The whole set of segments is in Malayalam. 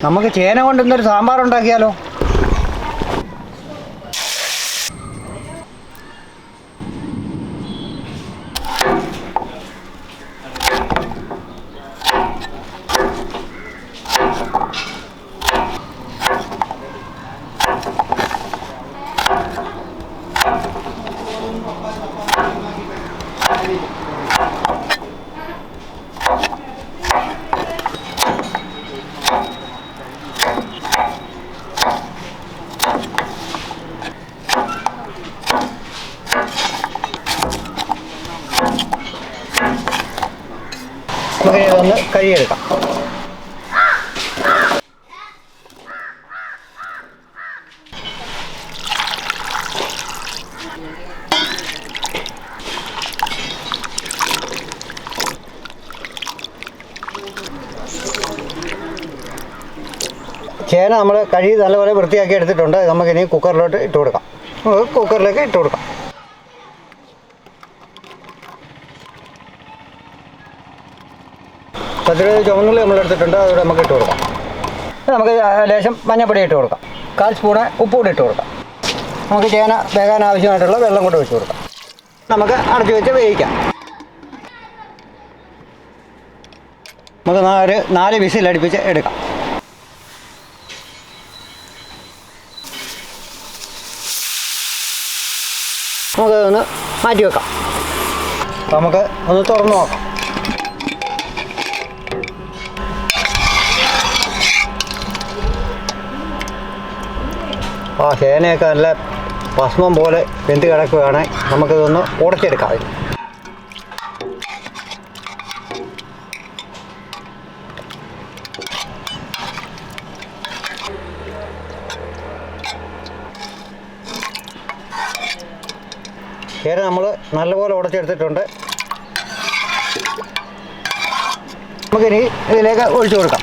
നമുക്ക് ചേന കൊണ്ട് സാമ്പാർ ഉണ്ടാക്കിയാലോ നമുക്ക് ഇതൊന്ന് കഴുകിയെടുക്കാം. ചേന നമ്മൾ കഴുകി നല്ലപോലെ വൃത്തിയാക്കി എടുത്തിട്ടുണ്ട്. നമുക്കിനി കുക്കറിലോട്ട് ഇട്ട് കൊടുക്കാം. നമുക്ക് കുക്കറിലേക്ക് ഇട്ട് കൊടുക്കാം. പത്തിരുപത് ചുവന്നുള്ളി നമ്മൾ എടുത്തിട്ടുണ്ട് അതുകൂടെ നമുക്ക് ഇട്ട് കൊടുക്കാം. നമുക്ക് ലേശം മഞ്ഞപ്പൊടി ഇട്ട് കൊടുക്കാം. കാൽ സ്പൂണ് ഉപ്പ് കൂടി ഇട്ട് കൊടുക്കാം. നമുക്ക് ചേന വേകാൻ ആവശ്യമായിട്ടുള്ള വെള്ളം കൂടെ ഒഴിച്ച് കൊടുക്കാം. നമുക്ക് അടച്ചു വെച്ച് വേവിക്കാം. നമുക്ക് നാല് നാല് വിസിൽ അടുപ്പിച്ച് എടുക്കാം. നമുക്ക് ഒന്ന് മാറ്റി വെക്കാം. നമുക്ക് ഒന്ന് തുറന്ന് നോക്കാം. ആ ചേനയൊക്കെ നല്ല ഭസ്മം പോലെ വെന്ത് കിടക്കുകയാണ്. നമുക്കിതൊന്ന് ഉടച്ചെടുക്കാം. ചേന നമ്മൾ നല്ലപോലെ ഉടച്ചെടുത്തിട്ടുണ്ട്. നമുക്കിനി ഇതിലേക്ക് ഒഴിച്ചു കൊടുക്കാം.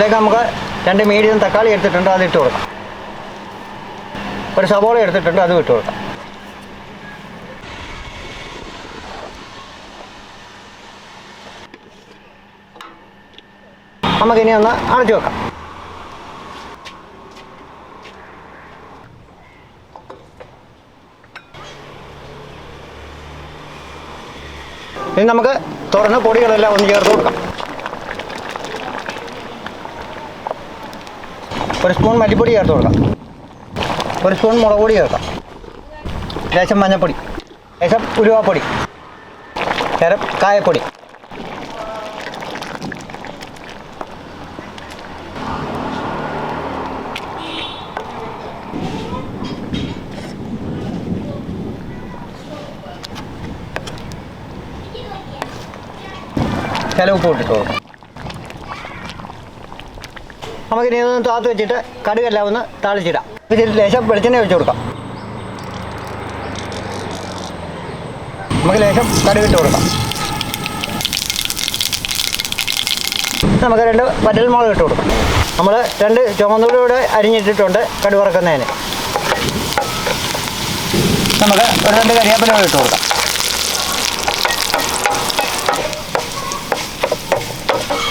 ഇതിലേക്ക് നമുക്ക് രണ്ട് മീഡിയം തക്കാളി എടുത്തിട്ടുണ്ട് അത് ഇട്ട് കൊടുക്കാം. ഒരു സവോള എടുത്തിട്ടുണ്ട് അതും ഇട്ട് കൊടുക്കാം. നമുക്കിനി ഒന്ന് അടച്ചു വെക്കാം. ഇനി നമുക്ക് തുറന്ന പൊടികളെല്ലാം ഒന്ന് ചേർത്ത് കൊടുക്കാം. ഒരു സ്പൂൺ മല്ലിപ്പൊടി ചേർത്ത് കൊടുക്കാം. ഒരു സ്പൂൺ മുളക് പൊടി ചേർക്കാം. ലേശം മഞ്ഞൾപ്പൊടി. ലേശം ഉരുവാപ്പൊടി ശരം കായപ്പൊടി. ചില ഉപ്പ് ഇട്ടിട്ട് നമുക്കിനി ഇതൊന്ന് താത്ത് വെച്ചിട്ട് കടുകെല്ലാം ഒന്ന് താളിച്ചിടാം. ഇതിൽ ലേശം വെളിച്ചെണ്ണ ഒഴിച്ചു കൊടുക്കാം. നമുക്ക് ലേശം കടുകിട്ട് കൊടുക്കാം. നമുക്ക് രണ്ട് വറ്റൽമുളക് ഇട്ട് കൊടുക്കാം. നമ്മൾ രണ്ട് ചുമന്നൂടെ അരിഞ്ഞിട്ടിട്ടുണ്ട് കടുവറക്കുന്നതിന് നമുക്ക് ഒരു രണ്ട് കരിയാപ്പില ഇട്ട് കൊടുക്കാം.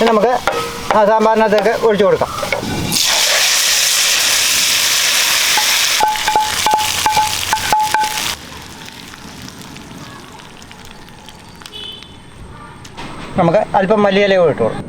നമുക്ക് ആ സാമ്പാറിനകത്തേക്ക് ഒഴിച്ചു കൊടുക്കാം. നമുക്ക് അല്പം മല്ലിയില കൂടെ ഇട്ട് കൊടുക്കാം